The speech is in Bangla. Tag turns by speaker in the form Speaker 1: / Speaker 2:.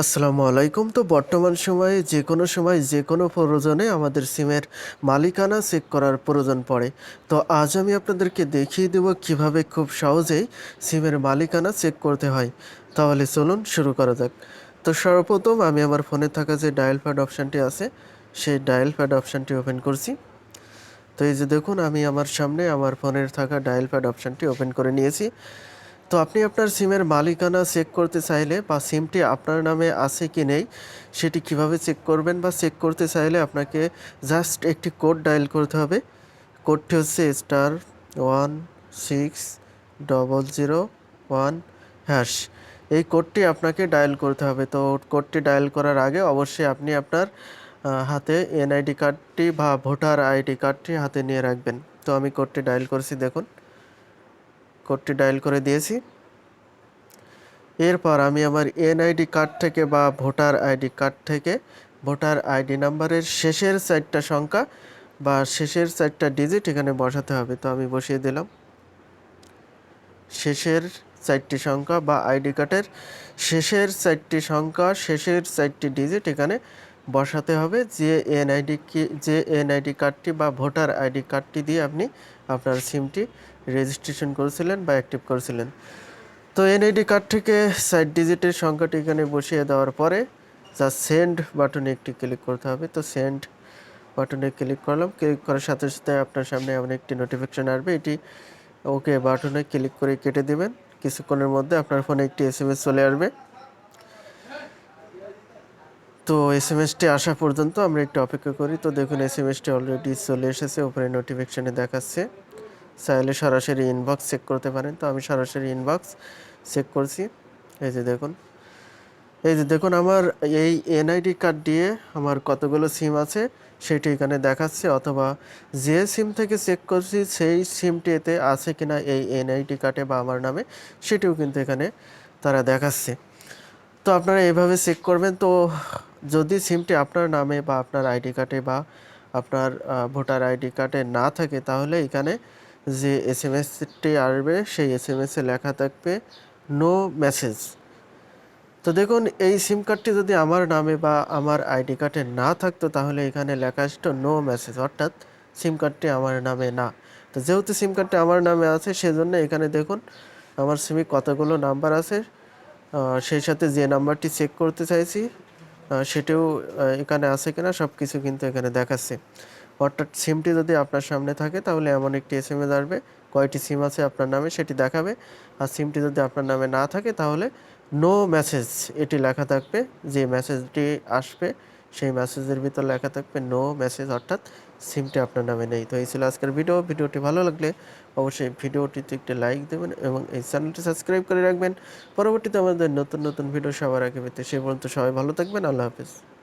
Speaker 1: আসসালামু আলাইকুম। তো বর্তমান সময়ে যে কোনো সময় যে কোনো প্রয়োজনে আমাদের সিমের মালিকানা চেক করার প্রয়োজন পড়ে। তো আজ আমি আপনাদেরকে দেখিয়ে দেব কীভাবে খুব সহজেই সিমের মালিকানা চেক করতে হয়। তাহলে চলুন শুরু করা যাক। তো সর্বপ্রথম আমি আমার ফোনে থাকা যে ডায়াল প্যাড অপশানটি আছে, সেই ডায়াল প্যাড অপশানটি ওপেন করছি। তো এই যে দেখুন, আমি আমার সামনে আমার ফোনের থাকা ডায়াল প্যাড অপশানটি ওপেন করে নিয়েছি। তো আপনি আপনার সিমের মালিকানা চেক করতে চাইলে বা সিমটি আপনার নামে আছে কি নেই, সেটি কীভাবে চেক করবেন বা চেক করতে চাইলে আপনাকে জাস্ট একটি কোড ডায়াল করতে হবে। কোডটি হচ্ছে star one six double zero one hash এই কোডটি আপনাকে ডায়াল করতে হবে। তো কোডটি ডায়াল করার আগে অবশ্যই আপনি আপনার হাতে এনআইডি কার্ডটি বা ভোটার আইডি কার্ডটি হাতে নিয়ে রাখবেন। তো আমি কোডটি ডায়াল করছি, দেখুন। কোডটি ডায়াল করে দিয়েছি। এরপর আমি আমার এনআইডি কার্ড থেকে বা ভোটার আইডি কার্ড থেকে ভোটার আইডি নাম্বারের শেষের চারটা সংখ্যা বা শেষের চারটা ডিজিট এখানে বসাতে হবে, তো আমি বসিয়ে দিলাম। শেষের চারটি সংখ্যা বা আইডি কার্ডের শেষের চারটি সংখ্যা, শেষের চারটি ডিজিট এখানে বসাতে হবে, যে এনআইডি কি, যে এনআইডি কার্ডটি বা ভোটার আইডি কার্ডটি দিয়ে আপনি আপনার সিমটি রেজিস্ট্রেশন করেছিলেন বা অ্যাক্টিভ করেছিলেন। তো এনআইডি কার্ড থেকে সাইড ডিজিটের সংখ্যাটি এখানে বসিয়ে দেওয়ার পরে যা সেন্ড বাটনে একটি ক্লিক করতে হবে। তো সেন্ড বাটনে ক্লিক করলাম। ক্লিক করার সাথে সাথে আপনার সামনে এমন একটি নোটিফিকেশন আসবে। এটি ওকে বাটনে ক্লিক করে কেটে দেবেন। কিছুক্ষণের মধ্যে আপনার ফোনে একটি এস এম এস চলে আসবে। তো এস এম এসটি আসা পর্যন্ত আমরা একটু অপেক্ষা করি। তো দেখুন এস এম এসটি অলরেডি চলে এসেছে। উপরে নোটিফিকেশানে দেখাচ্ছে। চাইলে সরাসরি ইনবক্স চেক করতে পারেন। তো আমি সরাসরি ইনবক্স চেক করছি। এই যে দেখুন। এই যে দেখুন, আমার এই এনআইডি কার্ড দিয়ে আমার কতগুলো সিম আছে সেটি এখানে দেখাচ্ছে অথবা যে সিম থেকে চেক করছি সেই সিমটিতে আছে কিনা এই এনআইডি কার্ডে বা আমার নামে সেটিও কিন্তু এখানে তারা দেখাচ্ছে। তো আপনারা এভাবে চেক করবেন। তো যদি সিমটি আপনার নামে বা আপনার আইডি কার্ডে বা আপনার ভোটার আইডি কার্ডে না থাকে তাহলে এখানে যে এস এম এসটি আসবে, সেই এস এম এসে লেখা থাকবে নো মেসেজ তো দেখুন, এই সিম কার্ডটি যদি আমার নামে বা আমার আইডি কার্ডে না থাকতো, তাহলে এখানে লেখা আসতো নো মেসেজ অর্থাৎ সিম কার্ডটি আমার নামে না। তো যেহেতু সিম কার্ডটি আমার নামে আছে, সেজন্য এখানে দেখুন, আমার সিমে কতগুলো নাম্বার আছে। সেই সাথে যে নাম্বারটি চেক করতে চাইছি সেটিও এখানে আছে কিনা সব কিছু কিন্তু এখানে দেখাচ্ছে। অর্থাৎ সিমটি যদি আপনার সামনে থাকে, তাহলে এমন একটি এস এম এস আসবে। কয়টি সিম আছে আপনার নামে সেটি দেখাবে। আর সিমটি যদি আপনার নামে না থাকে, তাহলে নো মেসেজ এটি লেখা থাকবে। যে মেসেজটি আসবে, সেই মেসেজের ভিতর লেখা থাকবে নো মেসেজ অর্থাৎ সিমটি আপনার নামে নেই। তো এই ছিল আজকের ভিডিও ভিডিওটি ভালো লাগলে অবশ্যই ভিডিওটিতে একটি লাইক দেবেন এবং এই চ্যানেলটি সাবস্ক্রাইব করে রাখবেন। পরবর্তীতে আমাদের নতুন নতুন ভিডিও সবার আগে পেতে সে পর্যন্ত সবাই ভালো থাকবেন। আল্লাহ হাফিজ।